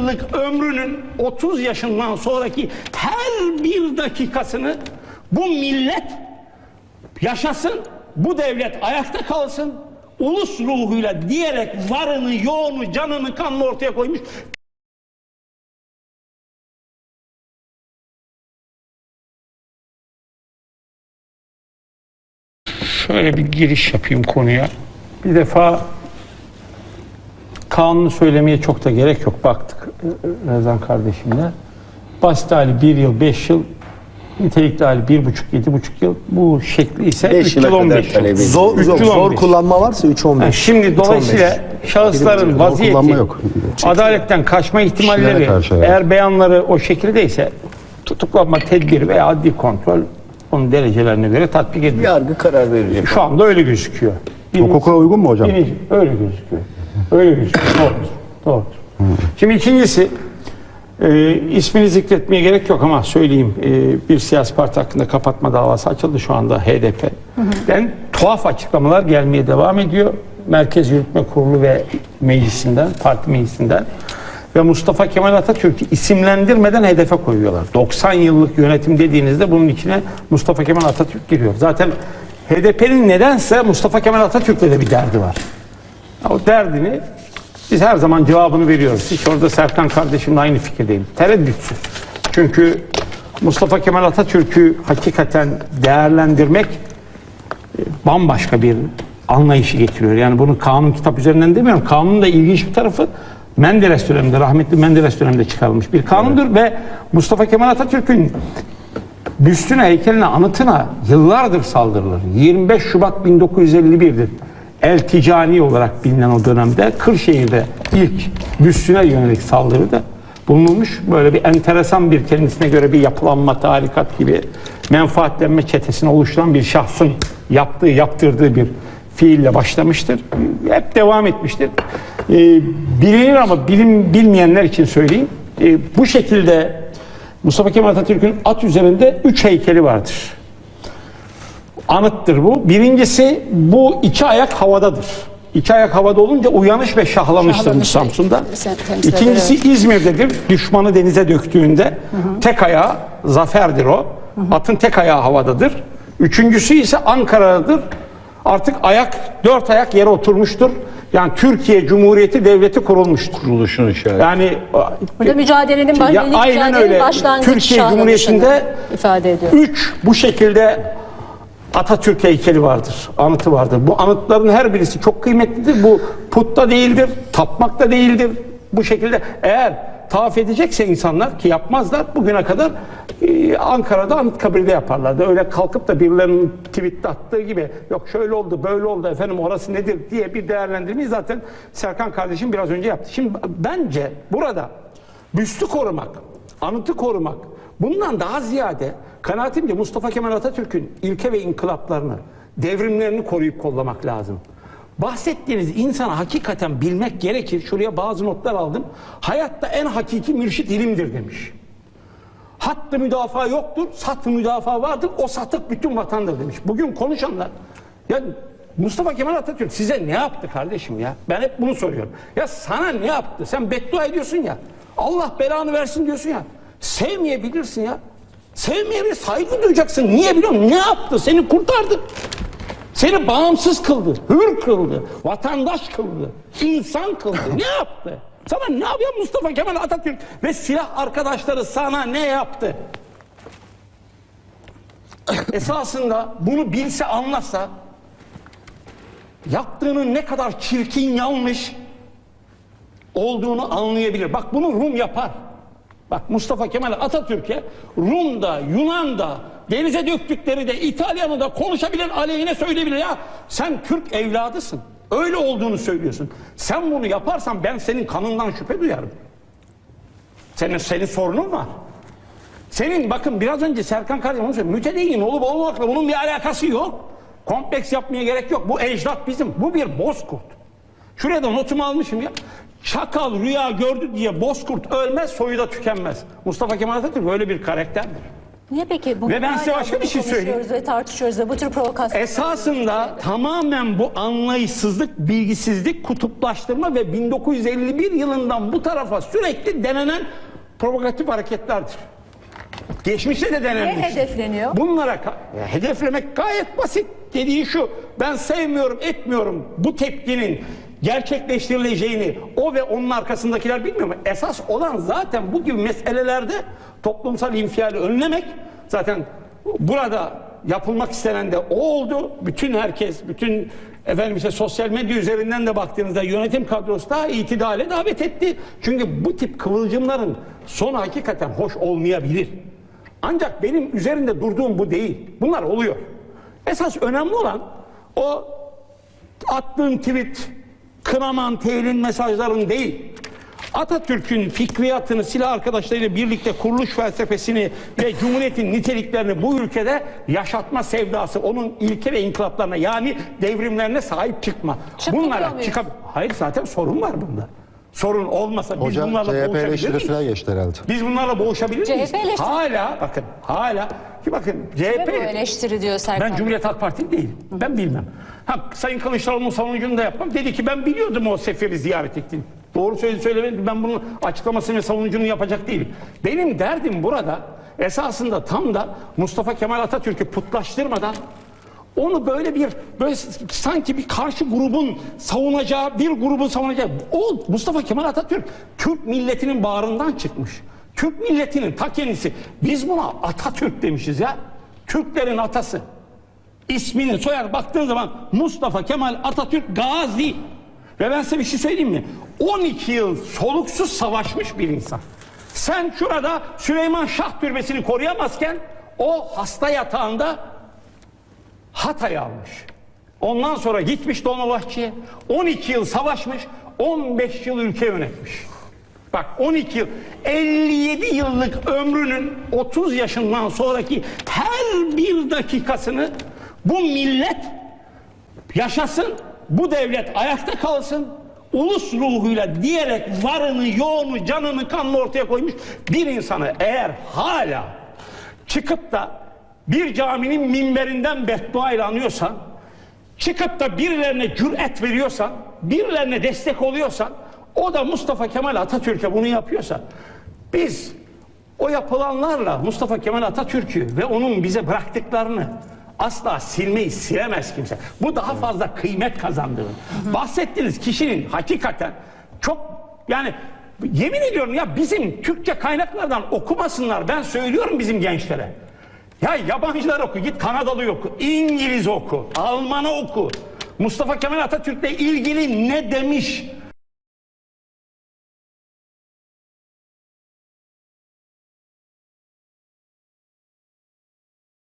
yıllık ömrünün 30 yaşından sonraki her bir dakikasını bu millet yaşasın, bu devlet ayakta kalsın, ulus ruhuyla diyerek varını, yoğunu, canını, kanını ortaya koymuş. Şöyle bir giriş yapayım konuya. Bir defa kanunu söylemeye çok da gerek yok. Baktık Rezan kardeşimle. Basit hali bir yıl, beş yıl, nitelikli hali bir buçuk, yedi buçuk yıl. Bu şekli ise üç yıla yıl, on kadar beş yıl. Zor, Üç zor, yıl, on zor beş. kullanma varsa 3-15. Yani şimdi dolayısıyla şahısların Zor vaziyeti kullanma yok. adaletten kaçma ihtimalleri Kişilere karşı, evet. eğer beyanları o şekildeyse tutuklanma tedbiri veya adli kontrol onun derecelerine göre tatbik ediliyor. Yargı karar verecek. Şu anda öyle gözüküyor. Hukuka uygun mu hocam? birinci- öyle gözüküyor. Öyle gözüküyor. Doğrudur. Doğrudur. Şimdi ikincisi e, ismini zikretmeye gerek yok ama söyleyeyim. E, bir siyasi parti hakkında kapatma davası açıldı şu anda HDP'den. Tuhaf açıklamalar gelmeye devam ediyor. Merkez Yürütme Kurulu ve meclisinden, parti meclisinden ve Mustafa Kemal Atatürk'ü isimlendirmeden hedefe koyuyorlar. 90 yıllık yönetim dediğinizde bunun içine Mustafa Kemal Atatürk giriyor. Zaten HDP'nin nedense Mustafa Kemal Atatürk'le de bir derdi var. O derdini biz her zaman cevabını veriyoruz. Hiç orada Serkan kardeşimle aynı fikirdeyim. Tereddütsüz. Çünkü Mustafa Kemal Atatürk'ü hakikaten değerlendirmek e, bambaşka bir anlayışı getiriyor. Yani bunu kanun kitap üzerinden demiyorum. Kanunun da ilginç bir tarafı Menderes döneminde, rahmetli Menderes döneminde çıkarılmış bir kanundur ve Mustafa Kemal Atatürk'ün büstüne, heykeline, anıtına yıllardır saldırılır. 25 Şubat 1951'dir. El Ticani olarak bilinen o dönemde Kırşehir'de ilk büstüne yönelik saldırıda bulunmuş. Böyle bir enteresan bir kendisine göre bir yapılanma, tarikat gibi menfaatlenme çetesini oluşturan bir şahsın yaptığı, yaptırdığı bir fiille başlamıştır. Hep devam etmiştir. Ee, bilinir ama bilim bilmeyenler için söyleyeyim. Ee, bu şekilde Mustafa Kemal Atatürk'ün at üzerinde üç heykeli vardır. Anıttır bu. Birincisi bu iki ayak havadadır. İki ayak havada olunca uyanış ve şahlanıştır bu Şahlanış Samsun'da. İkincisi evet. İzmir'dedir. Düşmanı denize döktüğünde tek ayağı zaferdir o. Atın tek ayağı havadadır. Üçüncüsü ise Ankara'dadır. Artık ayak, dört ayak yere oturmuştur. Yani Türkiye Cumhuriyeti Devleti kurulmuştur. Kuruluşun işareti. Yani Burada mücadelenin, Ya aynen mücadelenin öyle. başlangıç Türkiye Cumhuriyeti'nde ifade ediyor. Üç bu şekilde Atatürk heykeli vardır, anıtı vardır. Bu anıtların her birisi çok kıymetlidir. Bu putta değildir, tapmak da değildir. Bu şekilde eğer tavaf edecekse insanlar ki yapmazlar bugüne kadar e, Ankara'da Anıtkabir'de yaparlardı. Öyle kalkıp da birilerinin tweette attığı gibi yok şöyle oldu böyle oldu efendim orası nedir diye bir değerlendirmeyi zaten Serkan kardeşim biraz önce yaptı. Şimdi bence burada büstü korumak, anıtı korumak bundan daha ziyade kanaatimce Mustafa Kemal Atatürk'ün ilke ve inkılaplarını, devrimlerini koruyup kollamak lazım. Bahsettiğiniz insanı hakikaten bilmek gerekir. Şuraya bazı notlar aldım. Hayatta en hakiki mürşit ilimdir demiş. Hattı müdafaa yoktur, satı müdafaa vardır. O satık bütün vatandır demiş. Bugün konuşanlar ya Mustafa Kemal Atatürk size ne yaptı kardeşim ya? Ben hep bunu soruyorum. Ya sana ne yaptı? Sen beddua ediyorsun ya. Allah belanı versin diyorsun ya. Sevmeyebilirsin ya. Sevmeyebilir, saygı duyacaksın. Niye biliyor musun? Ne yaptı? Seni kurtardı. Seni bağımsız kıldı, hür kıldı, vatandaş kıldı, insan kıldı. Ne yaptı? Sana ne yapıyor Mustafa Kemal Atatürk ve silah arkadaşları sana ne yaptı? Esasında bunu bilse anlasa yaptığının ne kadar çirkin yanlış olduğunu anlayabilir. Bak bunu Rum yapar. Bak Mustafa Kemal Atatürk'e Rum'da, Yunan'da, denize döktükleri de İtalyan'ı da konuşabilir, aleyhine söyleyebilir. Ya sen Türk evladısın. Öyle olduğunu söylüyorsun. Sen bunu yaparsan ben senin kanından şüphe duyarım. Senin, senin sorunun var. Senin bakın biraz önce Serkan kardeşim onu söyledi. Mütedeyyin olup olmamakla bunun bir alakası yok. Kompleks yapmaya gerek yok. Bu ecdat bizim. Bu bir bozkurt. Şuraya da notumu almışım ya. Çakal rüya gördü diye bozkurt ölmez, soyu da tükenmez. Mustafa Kemal Atatürk öyle bir karakterdir. Niye peki? Bunu Ve ben size hala başka bir şey söyleyeyim. konuşuyoruz ve tartışıyoruz ve bu tür provokasyonlar. Esasında tamamen bu anlayışsızlık, bilgisizlik, kutuplaştırma ve 1951 yılından bu tarafa sürekli denenen provokatif hareketlerdir. Geçmişte de denenmiş. Ne hedefleniyor? Bunlara ka- ya hedeflemek gayet basit. Dediği şu, ben sevmiyorum, etmiyorum bu tepkinin gerçekleştirileceğini o ve onun arkasındakiler bilmiyor mu? Esas olan zaten bu gibi meselelerde toplumsal infiali önlemek. Zaten burada yapılmak istenen de o oldu. Bütün herkes, bütün efendim işte sosyal medya üzerinden de baktığınızda yönetim kadrosu da itidale davet etti. Çünkü bu tip kıvılcımların sonu hakikaten hoş olmayabilir. Ancak benim üzerinde durduğum bu değil. Bunlar oluyor. Esas önemli olan o attığın tweet, kınaman, teğlin mesajların değil. Atatürk'ün fikriyatını silah arkadaşlarıyla birlikte kuruluş felsefesini ve cumhuriyetin niteliklerini bu ülkede yaşatma sevdası, onun ilke ve inkılaplarına yani devrimlerine sahip çıkma. Bunlara çıkab Hayır zaten sorun var bunda. Sorun olmasa biz Hoca bunlarla CHP boğuşabilir eleştirisine miyiz? geçti herhalde. Biz bunlarla boğuşabilir miyiz? CHP eleştirisi- Hala bakın hala ki bakın Ve bu CHP eleştiri diyor Serkan. ben Cumhuriyet Halk Partili değilim. Ben bilmem. Ha, Sayın Kılıçdaroğlu'nun savunucunu da yapmam. Dedi ki ben biliyordum o seferi ziyaret ettiğini. Doğru söyledi söylemedi. Ben bunun açıklamasını ve savunucunu yapacak değilim. Benim derdim burada esasında tam da Mustafa Kemal Atatürk'ü putlaştırmadan onu böyle bir böyle sanki bir karşı grubun savunacağı bir grubun savunacağı o Mustafa Kemal Atatürk Türk milletinin bağrından çıkmış. Türk milletinin ta kendisi. Biz buna Atatürk demişiz ya. Türklerin atası. İsmini soyar baktığın zaman Mustafa Kemal Atatürk Gazi. Ve ben size bir şey söyleyeyim mi? 12 yıl soluksuz savaşmış bir insan. Sen şurada Süleyman Şah Türbesi'ni koruyamazken o hasta yatağında Hatay almış. Ondan sonra gitmiş Dolmabahçe'ye. 12 yıl savaşmış, 15 yıl ülke yönetmiş. Bak 12 yıl, 57 yıllık ömrünün 30 yaşından sonraki her bir dakikasını bu millet yaşasın, bu devlet ayakta kalsın, ulus ruhuyla diyerek varını, yoğunu, canını, kanını ortaya koymuş bir insanı eğer hala çıkıp da bir caminin minberinden beddua ile anıyorsan, çıkıp da birilerine cüret veriyorsan, birilerine destek oluyorsan, o da Mustafa Kemal Atatürk'e bunu yapıyorsa, biz o yapılanlarla Mustafa Kemal Atatürk'ü ve onun bize bıraktıklarını asla silmeyi silemez kimse. Bu daha fazla kıymet kazandırır. Bahsettiğiniz kişinin hakikaten çok yani yemin ediyorum ya bizim Türkçe kaynaklardan okumasınlar. Ben söylüyorum bizim gençlere. Ya yabancılar oku, git Kanadalı oku, İngiliz oku, Almanı oku. Mustafa Kemal Atatürk'le ilgili ne demiş?